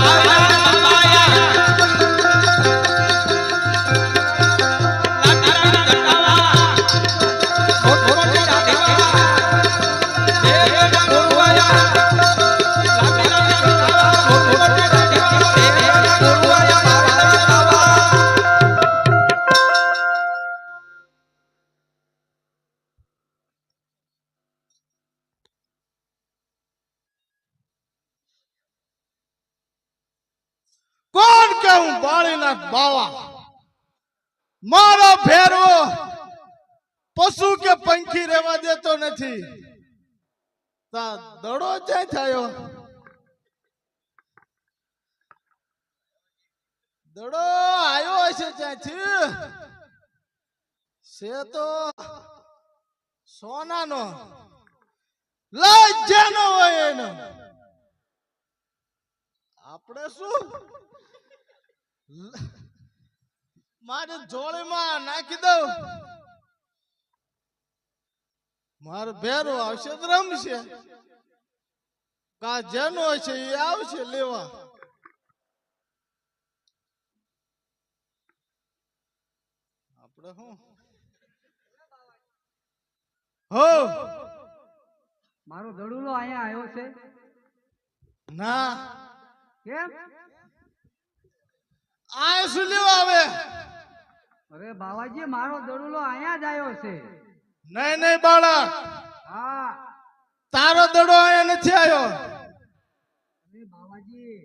કોણ મારો ફેરવો પશુ કે પંખી રહેવા દેતો નથી. દડો ક્યાં થયો? દડો આવ્યો હશે ત્યાંથી. છે તો સોનાનો, લજ્જાનો હોય એનો. આપણે શું? મારે જોડીમાં નાખી દઉં. મારો ભેરો આવશે તો રમશે. કા જેનો છે એ આવશે લેવા. આપણે શું હો? મારો દડુલો અહીંયા આવ્યો છે. ના. કેમ? આ શું લેવા આવે? અરે બાવાજી મારો દડુલો અહીંયા જ આવ્યો છે. નહીં નહીં બાળક હા. તારો દડો અહીંયા નથી આવ્યો. અરે બાવાજી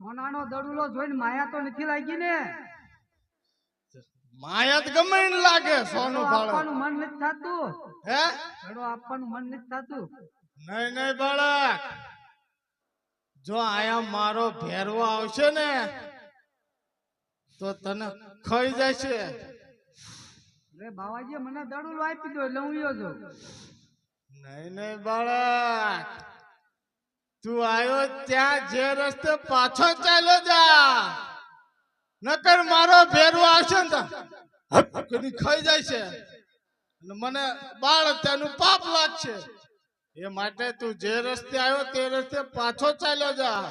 સોનાનો દડુલો જોઈને માયા તો નથી લાગી ને? માયા તો ગમે લાગે સોનું આપવાનું મન નથી થતું. હે? દડો આપવાનું મન નથી થતું. નહીં નહીં બાળક જો આયા મારો ભેરવો આવશે ને તો તને ખાઈ જશે. રે બાવાજી મને દડુલો આપી દો એટલે હું યો છું. નહીં નહીં બાળક. તું આવ્યો ત્યાં જે રસ્તે પાછો ચાલ્યો જા. નકર મારો ભેરવો આવશે ને કરીને ખાઈ જાય છે અને મને બાળ તેનું પાપ લાગશે. એ માટે તું જે રસ્તે આવ્યો તે રસ્તે પાછો ચાલ્યો જા.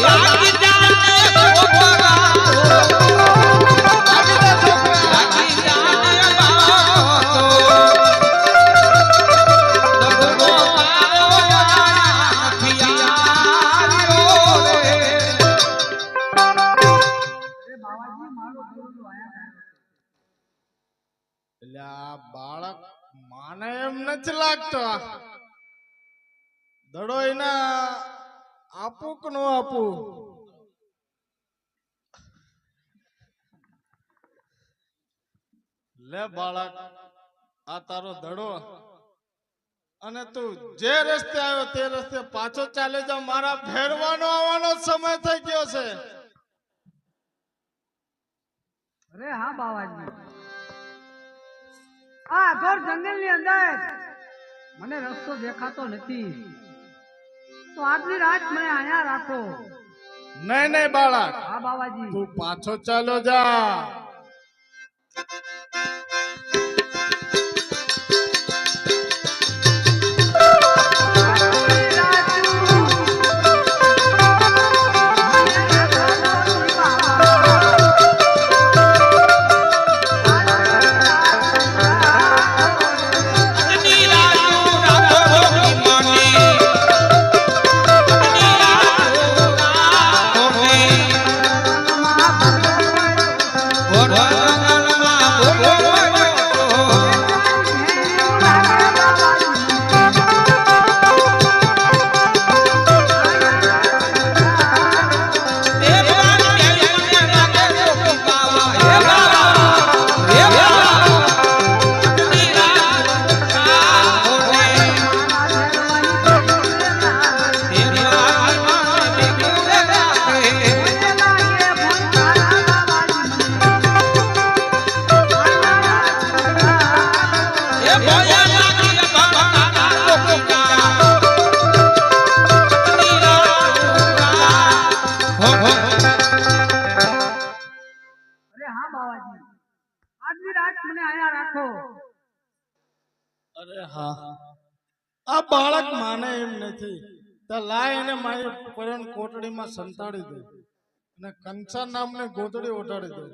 lá. લે બાળક આ તારો ધડો. અને તું જે રસ્તે આવ્યો તે રસ્તે પાછો ચાલે જા મારા ફેરવાનો આવવાનો સમય થઈ ગયો છે. અરે હા બાવાજી. આ ઘર જંગલની અંદર મને રસ્તો દેખાતો નથી. તો આજની રાત મને અહીંયા રાખો. નહીં નહીં બાળક. હા બાવાજી. તું પાછો ચાલો જા. બાવાજી આજની રાત મને આયા રાખો. અરે હા. આ બાળક માને એમ નથી. તો લાય એને મારી પરણ કોટડીમાં સંતાડી દે. અને કંસા નામને ગોતડી ઓટાડી દે.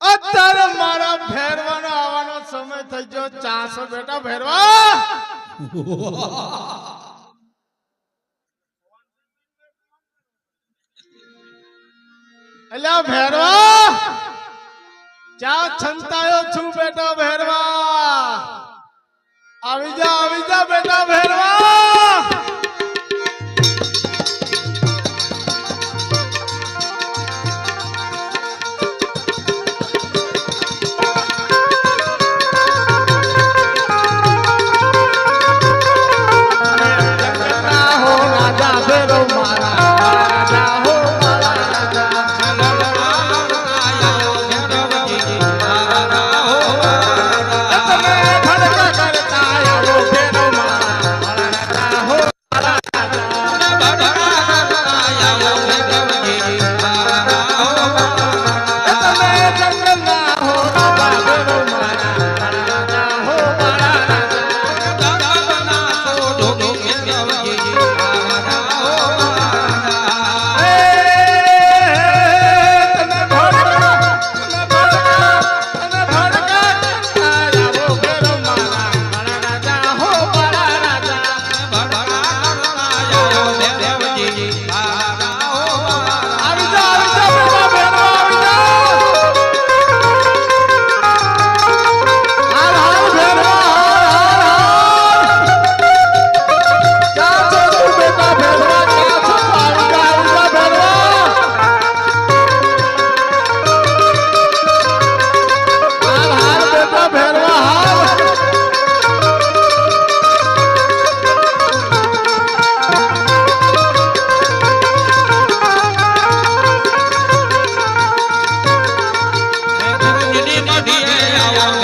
અત્યારે મારા ફેરવાનો આવવાનો સમય થઈ ગયો. ચારસો બેટા ફેરવા અલ્યા ભેરો ચા છંતાયો છું બેટા ભેરવા. આવી જા આવી જા બેટા ભેરવા.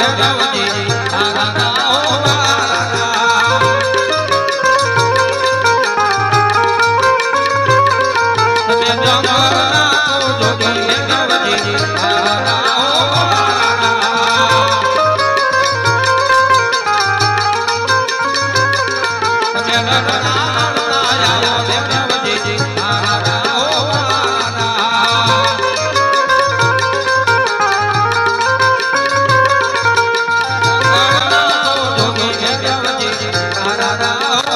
Ahora Radha Radha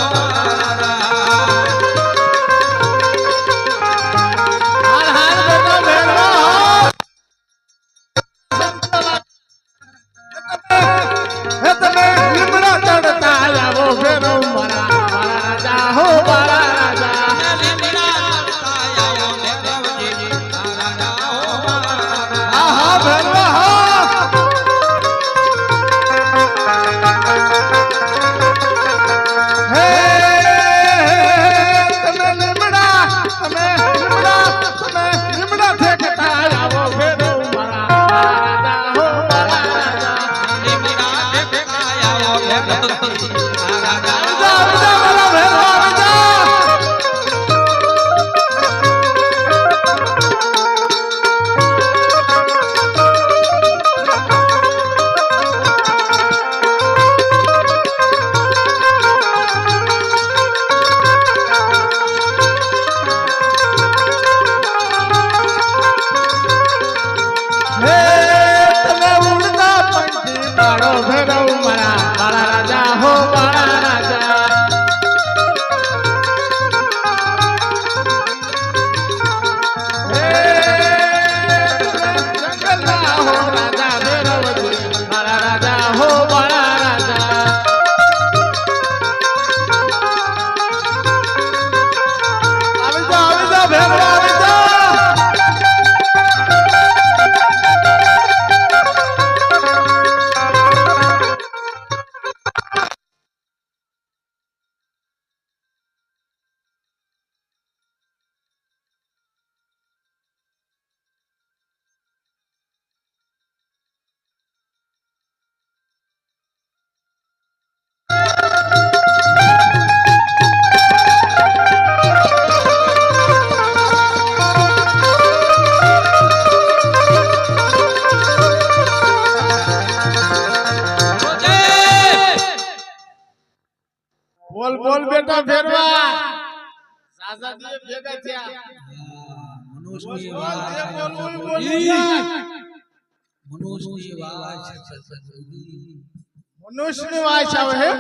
મનુષ્યની આવે હે.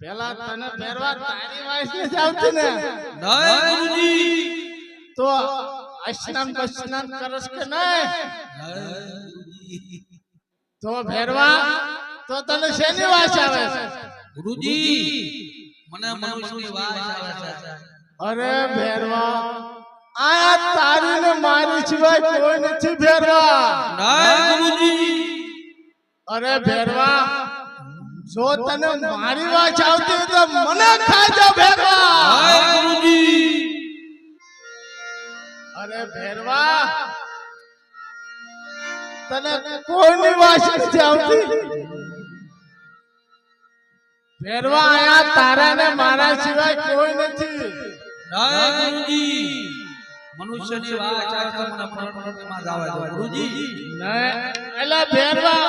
પેલા તને પહેરવા તારી આવતી ને નહીં. તો અસ્નાન બસ્નાન કરસ કે નહીં નહીં તો ભેરવા તો તને શેની વાસ આવે ગુરુજી મને મનુષ્યની વાત આવે છે અરે ભેરવા આ તારી ને મારી સિવાય કોઈ નથી ભેરવા. અરે ભેરવા જો તને મારી વાત આવતી તો મને ખાજો ભેરવા. અરે ભેરવા તને કોઈની વાત નથી આવતી? ભેરવા આયા તારા ને મારા સિવાય કોઈ નથી. મનુષ્યની વાચા કર્મના પરમાત્મામાં જાવા દો ગુરુજી. એલા ભેરવા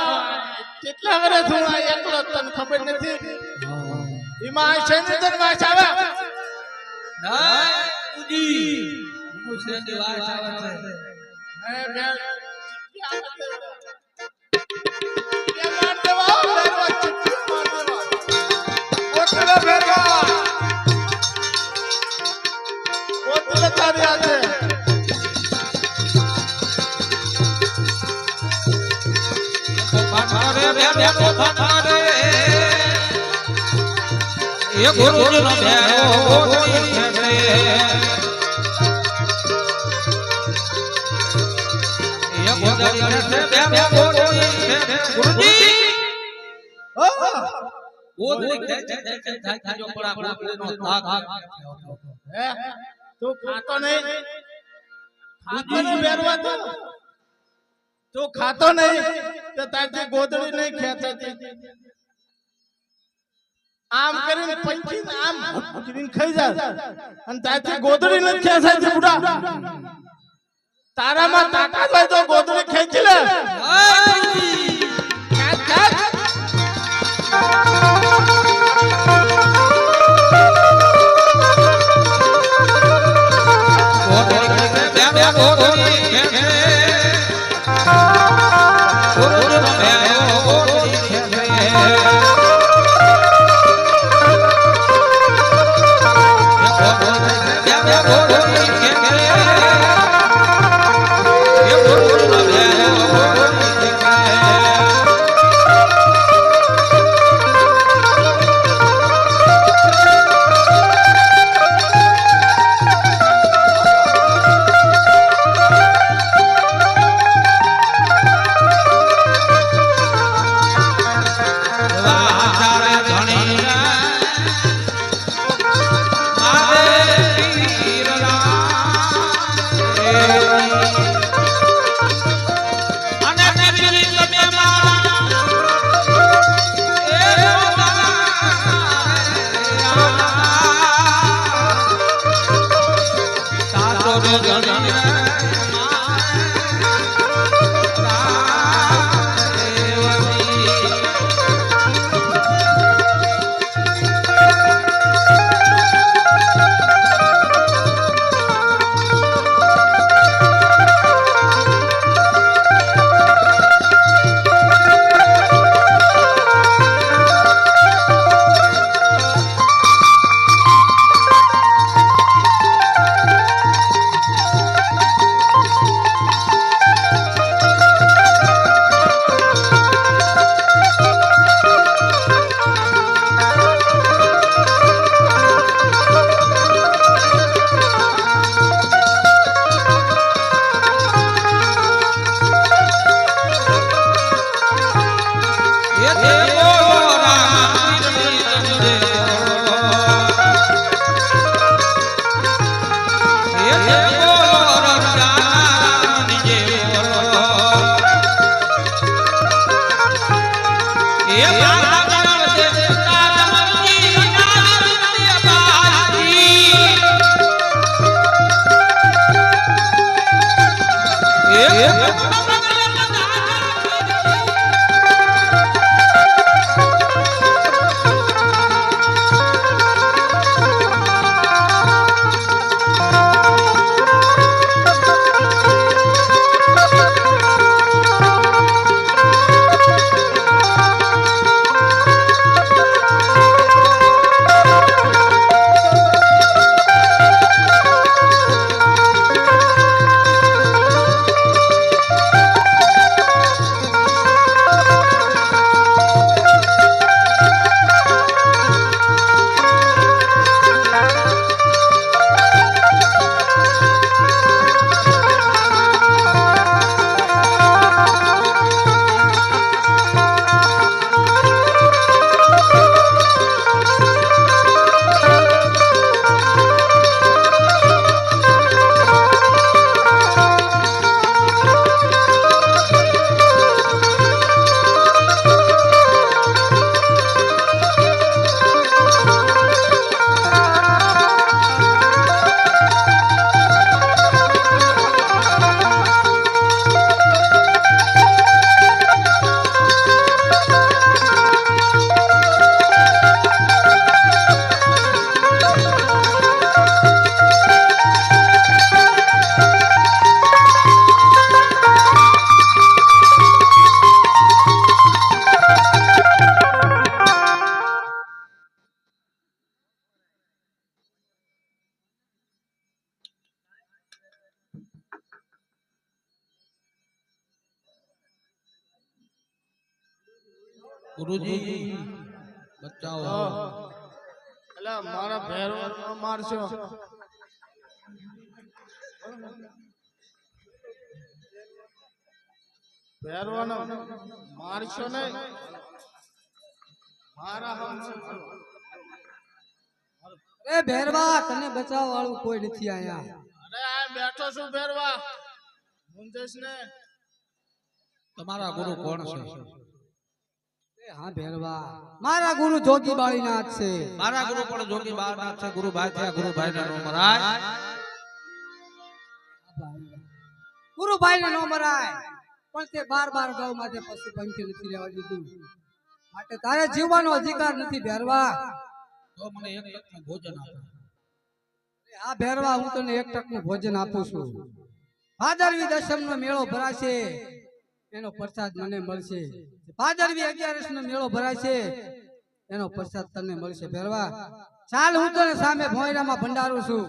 કેટલા વર્ષ હું. આ એકલો તને ખબર નથી? એમાં આ શેની આવે. ના ગુરુજી. મનુષ્યની વાત આવે છે. હે ભેર ચીપિયા માર દેવા, ભેરવા, ચીપિયા માર દેવા. ઓટલે ભેરવા. ઓટલે તારી હાથે. બેઠો ફાટરે એ ગુરુજીનો ભેરો કોઈ ખેંચે એ ગોદડી ખેંચે બેરો ગોળી ખેંચે ગુરુજી! જો પડા થાક હે? તું ખાતો નહીં? ખાતો નહીં ભેરવા તું. તું ખાતો નહીં તો તારથી ગોદડી નહીં ખેંચાતી. આમ કરીને પંખી આમ કરીને ખાઈ જાય અને તારથી ગોદડી નથી ખેંચાતી બુડા તારામાં તાકાત હોય તો ગોદડી ખેંચી લે. ખેંચ, ખેંચ. એક ગુરુજી બચાવો. એટલે મારા ભેરો મારશો. ભેરવાનો મારશો નહીં. મારા હમશે એ ભેરવા તને બચાવ વાળું કોઈ નથી આયા. અરે આ બેઠો છું ભેરવા. મુંજેશ ને. તમારા ગુરુ કોણ છે? હા ભેરવા મારા ગુરુ જોગી બાળીનાથ છે. મારા ગુરુ પણ જોગી બાળીનાથ છે. ગુરુભાઈ છે. ગુરુભાઈ ના નો મરાય ગુરુભાઈ ને નો મરાય પણ તે બાર બાર ગૌ માટે પશુ પંખી નથી રહેવા દીધું. માટે તારે જીવવાનો અધિકાર નથી ભેરવા. તો મને એક ટકનું ભોજન આપો. આ ભેરવા હું તને એક ટકનું ભોજન આપું છું. ભાદરવી દશમ નો મેળો ભરાશે. એનો પ્રસાદ મને મળશે. ભાદરવી અગિયારસ નો મેળો ભરાય છે એનો પ્રસાદ તને મળશે. ભેરવા ચાલ હું તને સામે ભોયરામાં ભંડારું છું.